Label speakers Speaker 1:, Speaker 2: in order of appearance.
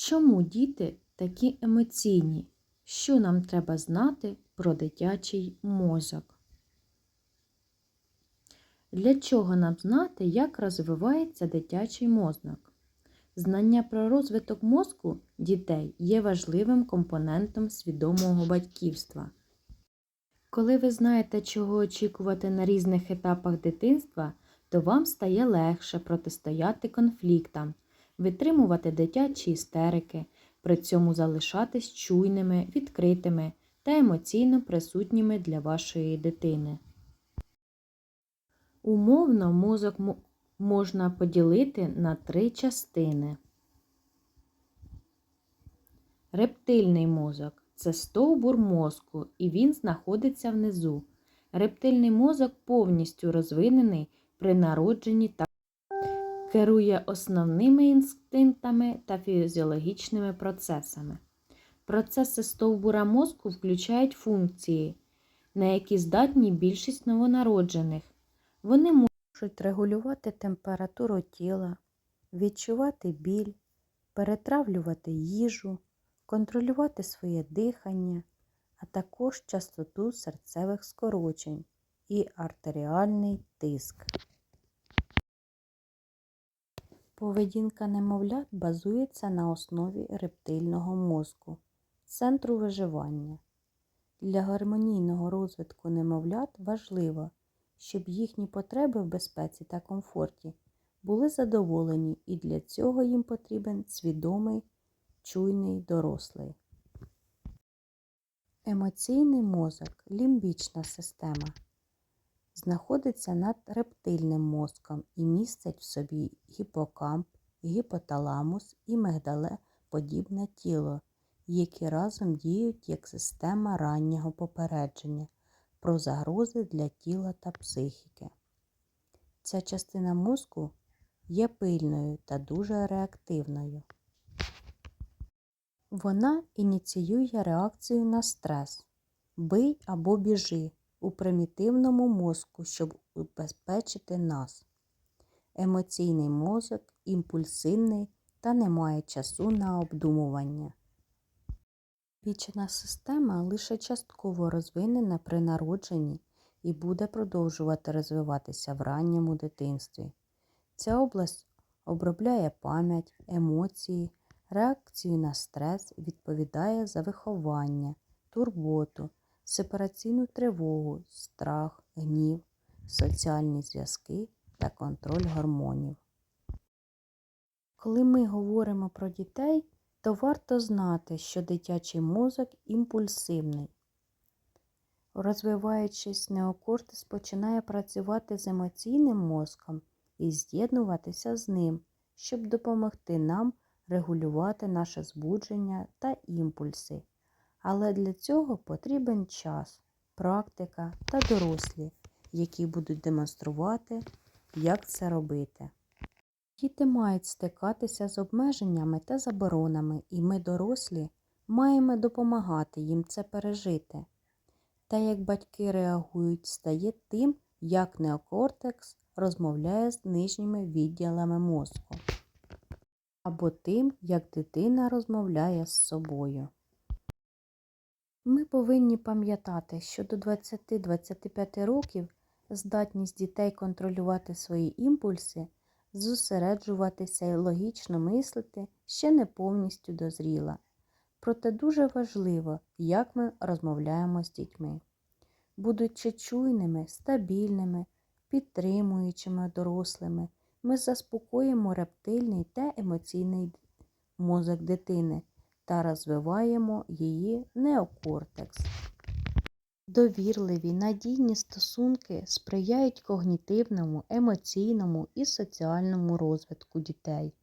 Speaker 1: Чому діти такі емоційні? Що нам треба знати про дитячий мозок? Для чого нам знати, як розвивається дитячий мозок? Знання про розвиток мозку дітей є важливим компонентом свідомого батьківства. Коли ви знаєте, чого очікувати на різних етапах дитинства, то вам стає легше протистояти конфліктам, витримувати дитячі істерики, при цьому залишатись чуйними, відкритими та емоційно присутніми для вашої дитини. Умовно мозок можна поділити на три частини. Рептильний мозок це стовбур мозку, і він знаходиться внизу. Рептильний мозок повністю розвинений при народженні та керує основними інстинктами та фізіологічними процесами. Процеси стовбура мозку включають функції, на які здатні більшість новонароджених. Вони можуть регулювати температуру тіла, відчувати біль, перетравлювати їжу, контролювати своє дихання, а також частоту серцевих скорочень і артеріальний тиск. Поведінка немовлят базується на основі рептильного мозку, центру виживання. Для гармонійного розвитку немовлят важливо, щоб їхні потреби в безпеці та комфорті були задоволені, і для цього їм потрібен свідомий, чуйний дорослий. Емоційний мозок лімбічна система знаходиться над рептильним мозком і містить в собі гіпокамп, гіпоталамус і мигдалеподібне тіло, які разом діють як система раннього попередження про загрози для тіла та психіки. Ця частина мозку є пильною та дуже реактивною. Вона ініціює реакцію на стрес, бий або біжи у примітивному мозку, щоб убезпечити нас. Емоційний мозок імпульсивний та не має часу на обдумування. Вічна система лише частково розвинена при народженні і буде продовжувати розвиватися в ранньому дитинстві. Ця область обробляє пам'ять, емоції, реакцію на стрес, відповідає за виховання, турботу, сепараційну тривогу, страх, гнів, соціальні зв'язки та контроль гормонів. Коли ми говоримо про дітей, то варто знати, що дитячий мозок імпульсивний. Розвиваючись, неокортис починає працювати з емоційним мозком і з'єднуватися з ним, щоб допомогти нам регулювати наше збудження та імпульси. Але для цього потрібен час, практика та дорослі, які будуть демонструвати, як це робити. Діти мають стикатися з обмеженнями та заборонами, і ми, дорослі, маємо допомагати їм це пережити. Та як батьки реагують, стає тим, як неокортекс розмовляє з нижніми відділами мозку, або тим, як дитина розмовляє з собою. Ми повинні пам'ятати, що до 20-25 років здатність дітей контролювати свої імпульси, зосереджуватися і логічно мислити ще не повністю дозріла. Проте дуже важливо, як ми розмовляємо з дітьми. Будучи чуйними, стабільними, підтримуючими дорослими, ми заспокоїмо рептильний та емоційний мозок дитини та розвиваємо її неокортекс. Довірливі надійні стосунки сприяють когнітивному, емоційному і соціальному розвитку дітей.